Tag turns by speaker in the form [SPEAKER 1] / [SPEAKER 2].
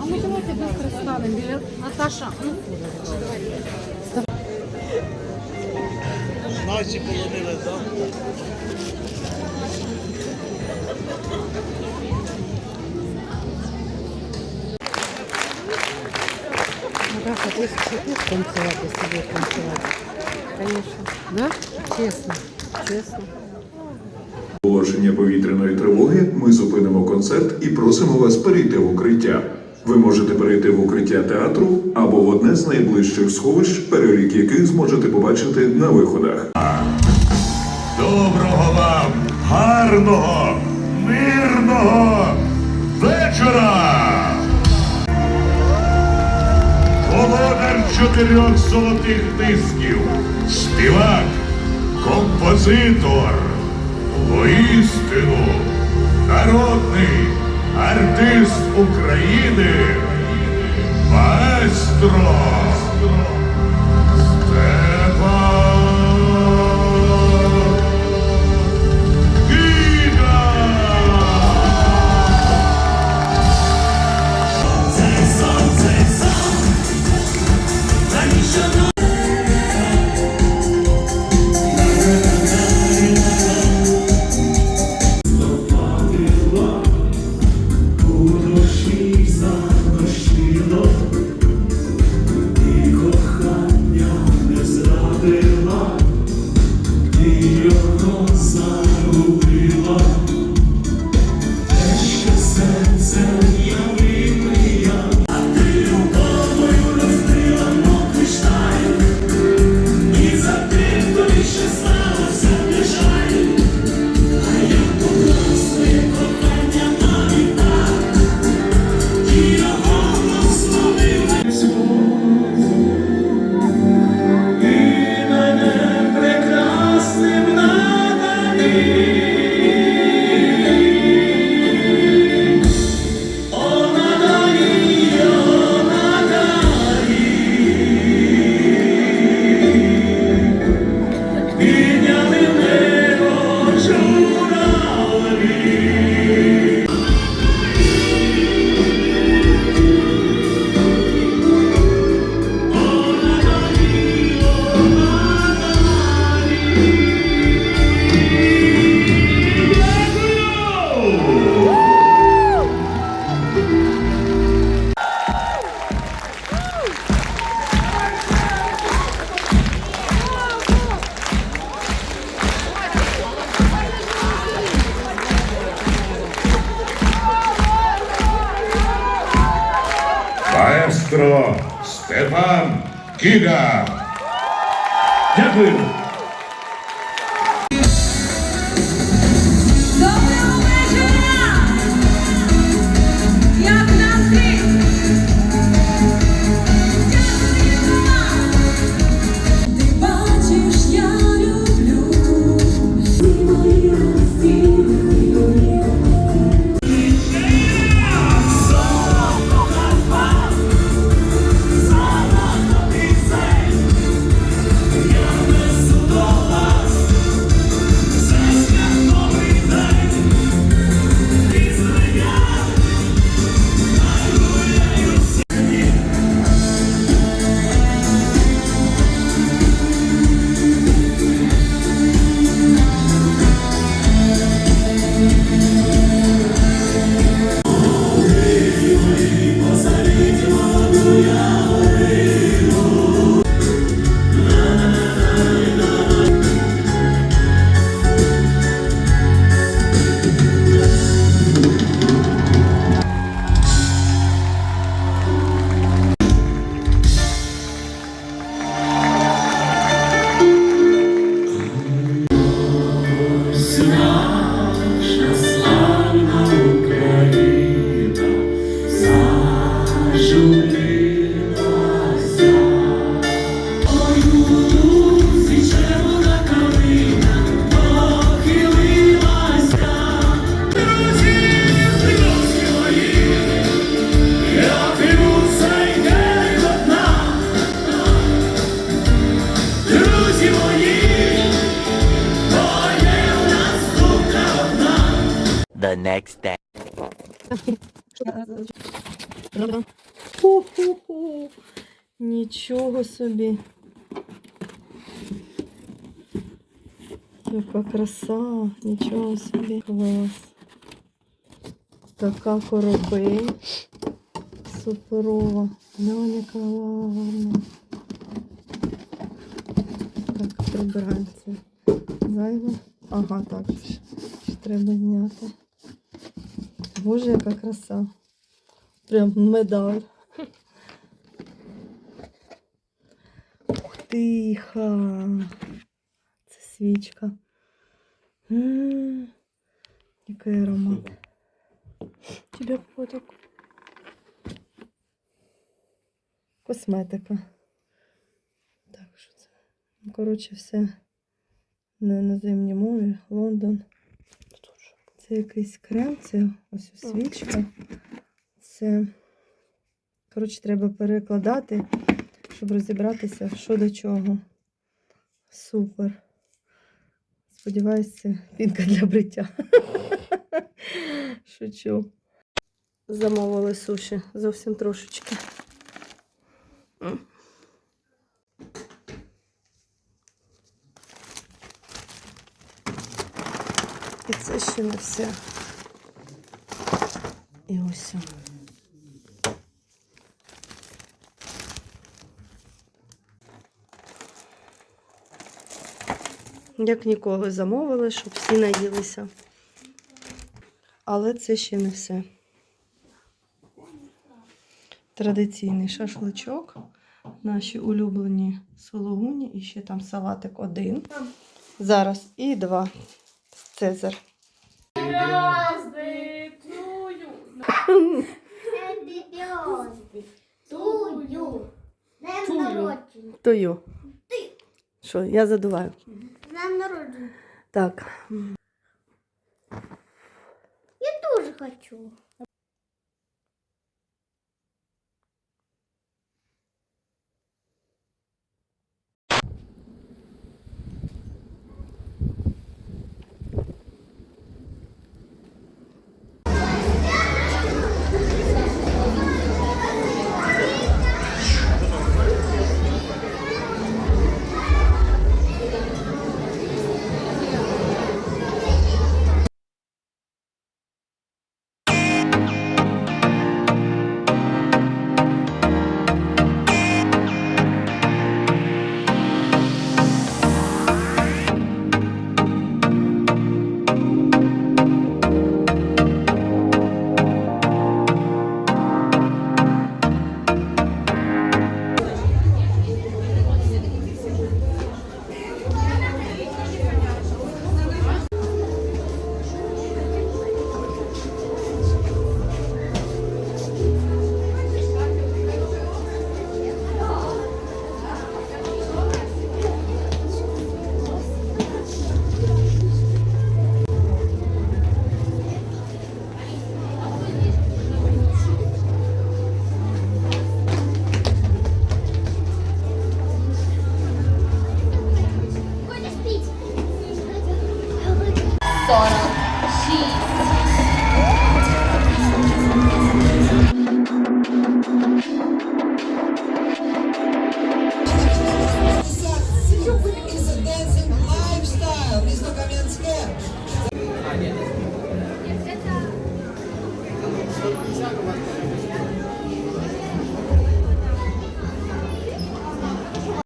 [SPEAKER 1] А ну давайте быстро станем біля Наташа. Ну,
[SPEAKER 2] полонили замку.
[SPEAKER 1] Наташа, ти хочеш танцювати собі танцювати? Конечно. Да? Чесно. Чесно.
[SPEAKER 3] Оголошення повітряної тривоги ми зупинимо концерт і просимо вас перейти в укриття. Ви можете перейти в укриття театру або в одне з найближчих сховищ, перелік яких зможете побачити на виходах.
[SPEAKER 4] Доброго вам, гарного, мирного вечора! Володар чотирьох золотих дисків, співак, композитор, воістину, народний артист України, маестро Маестро Степан Кіга. Дякую.
[SPEAKER 2] Day.
[SPEAKER 5] Ху-ху-ху. Нічого собі. Яка краса, нічого собі. Клас. Така коробель. Суперова. Глянь, яка гарна. Так, прибирається. Зайво. Ага, так. ж Треба зняти. Боже, яка краса. Прям медаль. Ух тиха. Це свічка. М, Який аромат. Тебе фоток. Косметика. Так, що це? Коротше, все на іноземній мові. Лондон. Це якийсь крем, це ось свічка. Це, коротше, треба перекладати, щоб розібратися, що до чого. Супер. Сподіваюся, це пінка для бриття. Шучу. Замовили суші зовсім трошечки. І це ще не все. І ось. Як ніколи замовили, щоб всі наїлися. Але це ще не все. Традиційний шашличок, наші улюблені сологуні і ще там салатик один. Зараз і два. Цезар. Тую. Що, я задуваю.
[SPEAKER 6] Днем народження.
[SPEAKER 5] Так.
[SPEAKER 6] Я дуже хочу.